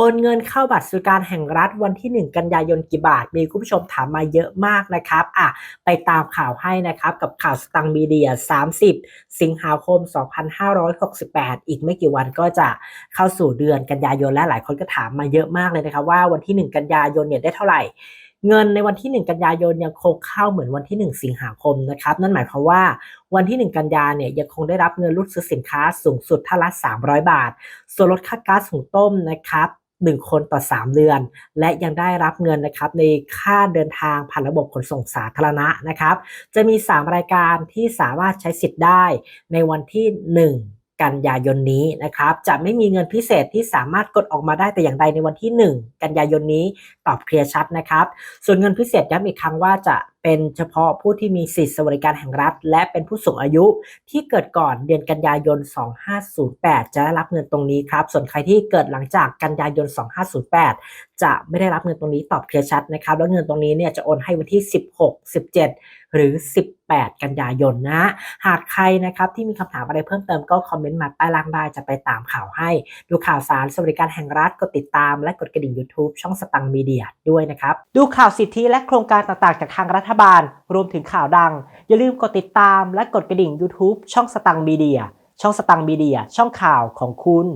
โอนเงินเข้าบัตรสวัสดิการแห่งรัฐวันที่ 1 กันยายนกี่บาท มีคุณผู้ชมถามมาเยอะมากนะครับอะไปตามข่าวให้นะครับ กับข่าวสตังมีเดีย 30 สิงหาคม 2568 อีกไม่กี่วันก็จะเข้าสู่เดือนกันยายนและหลายคนก็ถามมาเยอะมากเลยนะครับว่าวันที่ 1 กันยายนเนี่ยได้เท่าไหร่เงินในวันที่ 1 กันยายนยังคงเข้าเหมือนวันที่ 1 สิงหาคมนะครับ นั่นหมายความว่าวันที่ 1 กันยาเนี่ยยังคงได้รับเงินลดซื้อสินค้าสูงสุดท่าละ 300 บาท ส่วนลดค่าก๊าซหุงต้มนะครับ 1 คนต่อ 3 เดือน และยังได้รับเงินนะครับในค่าเดินทางผ่านระบบขนส่งสาธารณะนะครับ จะมี 3 รายการที่สามารถใช้สิทธิ์ได้ในวันที่ 1 กันยายนนี้นะครับ จะไม่มีเงินพิเศษที่สามารถกดออกมาได้แต่อย่างใดในวันที่ 1 กันยายนนี้ตอบเคลียร์ชัดนะครับ ส่วนเงินพิเศษย้ำอีกครั้งว่าจะเป็นเฉพาะผู้ที่มีสิทธิสวัสดิการแห่งรัฐ และเป็นผู้สูงอายุที่เกิดก่อนเดือนกันยายน 2508 จะได้รับเงินตรงนี้ครับ ส่วนใครที่เกิดหลังจากกันยายน 2508 จะไม่ได้รับเงินตรงนี้ตอบเคลียร์ชัดนะครับ แล้วเงินตรงนี้เนี่ยจะโอนให้วันที่ 16 17 หรือ 18 กันยายนนะ หากใครนะครับที่มีคำถามอะไรเพิ่มเติมก็คอมเมนต์มาใต้ล่างได้จะไปตามข่าวให้ ดูข่าวสารสวัสดิการแห่งรัฐกดติดตามและกดกระดิ่ง YouTube ช่องสตังมีเดียด้วยนะครับ ดูข่าวสิทธิและโครงการต่างๆ จากทางรัฐบาล รวมถึงข่าวดัง อย่าลืมกดติดตามและกดกระดิ่ง YouTube ช่องสตังมีเดียช่องสตังมีเดียช่องข่าวของคุณ